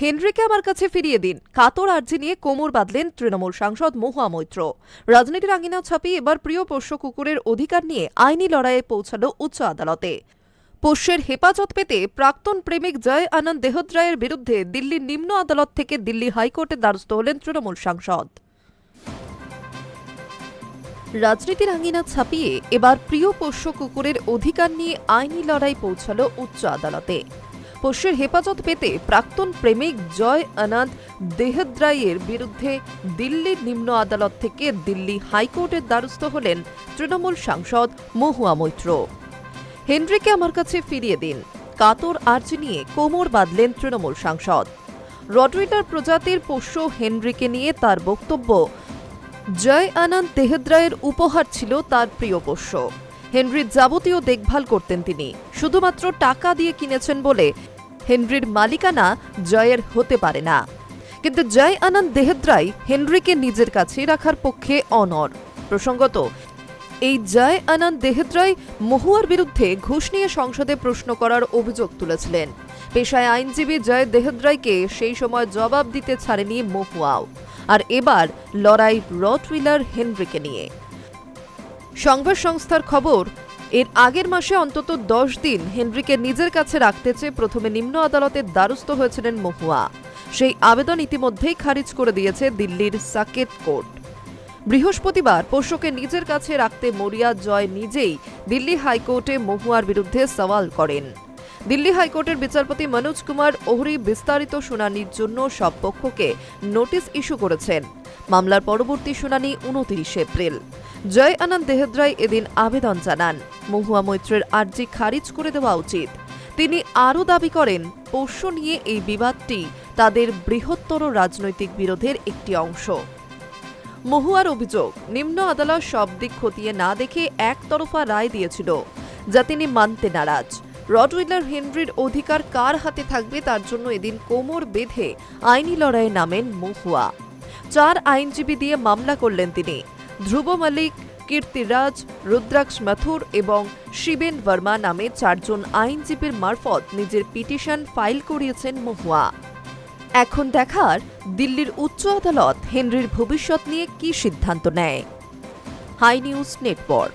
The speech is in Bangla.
হেনরিকে আমার কাছে ফিরিয়ে দিন। কাতর আর্জি নিয়ে কোমর বাঁধলেন তৃণমূল সাংসদ মহুয়া মৈত্র। রাজনীতির আঙিনা ছাপিয়ে এবার প্রিয় পোষ্য কুকুরের অধিকার নিয়ে আইনি লড়াইয়ে পৌঁছালো উচ্চ আদালতে। পোষ্যের হেফাজত পেতে প্রাক্তন প্রেমিক জয় আনন্দ দেহদ্রায়ের বিরুদ্ধে দিল্লির নিম্ন আদালত থেকে দিল্লি হাইকোর্টের দ্বারস্থ হলেন তৃণমূল সাংসদ। রাজনীতির আঙিনা ছাপিয়ে এবার প্রিয় পোষ্য কুকুরের অধিকার নিয়ে আইনি লড়াই পৌঁছালো উচ্চ আদালতে। পোষ্যের হেফাজত পেতে প্রাক্তন প্রেমিক জয় আনন্দ দেহদ্রাইয়ের বিরুদ্ধে দিল্লির নিম্ন আদালত থেকে দিল্লি হাইকোর্টের দ্বারস্থ হলেন তৃণমূল সাংসদ মহুয়া মৈত্র। হেনরিকে আমার কাছে ফিরিয়ে দিন। কাতর আর্জি নিয়ে কোমর বাঁধলেন তৃণমূল সাংসদ। রটউইলার প্রজাতির পোষ্য হেনরিকে নিয়ে তার বক্তব্য, জয় আনন্দ তেহদ্রায়ের উপহার ছিল তার প্রিয় পোষ্য। হেনরির যাবতীয় দেখভাল করতেন তিনি। শুধুমাত্র টাকা দিয়ে কিনেছেন বলে হেনরির মালিকানা জয়ের হতে পারে না। কিন্তু জয় আনন্দ দেহদ্রাই হেনরিকে নিজের কাছে রাখার পক্ষে অনর প্রসঙ্গত, এই জয় আনন্দ দেহদ্রাই মহুয়ার বিরুদ্ধে ঘুষ নিয়ে সংসদে প্রশ্ন করার অভিযোগ তুলেছিলেন। পেশায় আইনজীবী জয় দেহদ্রাইকে সেই সময় জবাব দিতে ছাড়েনি মহুয়াও। আর এবার লড়াই রটউইলার হেনরিকে নিয়ে। সংবাদ সংস্থার খবর এর আগের মাসে অন্তত দশ দিন হেনরিকে নিজের কাছে রাখতে চেয়ে প্রথমে নিম্ন আদালতের দ্বারস্থ হয়েছিলেন মহুয়া। সেই আবেদন ইতিমধ্যেই খারিজ করে দিয়েছে দিল্লির সাকেত কোর্ট। বৃহস্পতিবার পোষ্যকে নিজের কাছে রাখতে মরিয়া জয় নিজেই দিল্লি হাইকোর্টে মহুয়ার বিরুদ্ধে সওয়াল করেন। দিল্লি হাইকোর্টের বিচারপতি মনোজ কুমার ওহরি বিস্তারিত শুনানির জন্য সব পক্ষকে নোটিশ ইস্যু করেছেন। মামলার পরবর্তী শুনানি উনত্রিশ এপ্রিল। জয় আনন্দ দেহদ্রাই এদিন আবেদন জানান। মহুয়া মৈত্রের আর্জি খারিজ করে দেওয়া উচিত। তিনি আরও দাবি করেন, পোষ্য নিয়ে এই বিবাদটি তাদের বৃহত্তর রাজনৈতিক বিরোধের একটি অংশ। মহুয়ার অভিযোগ, নিম্ন আদালত সব দিক খতিয়ে না দেখে একতরফা রায় দিয়েছিল, যা তিনি মানতে নারাজ। রটউইলার হেনরির অধিকার কার হাতে থাকবে তার জন্য এদিন কোমর বেঁধে আইনি লড়াইয়ে নামেন মহুয়া। চার আইনজীবী দিয়ে মামলা করলেন তিনি। ধ্রুব মালিক, কীর্তিরাজ, রুদ্রাক্ষ মাথুর এবং শিবেন বর্মা নামে চারজন আইনজীবীর মারফত নিজের পিটিশন ফাইল করিয়েছেন মহুয়া। এখন দেখার দিল্লির উচ্চ আদালত হেনরির ভবিষ্যৎ নিয়ে কি সিদ্ধান্ত নেয়। Hi news network.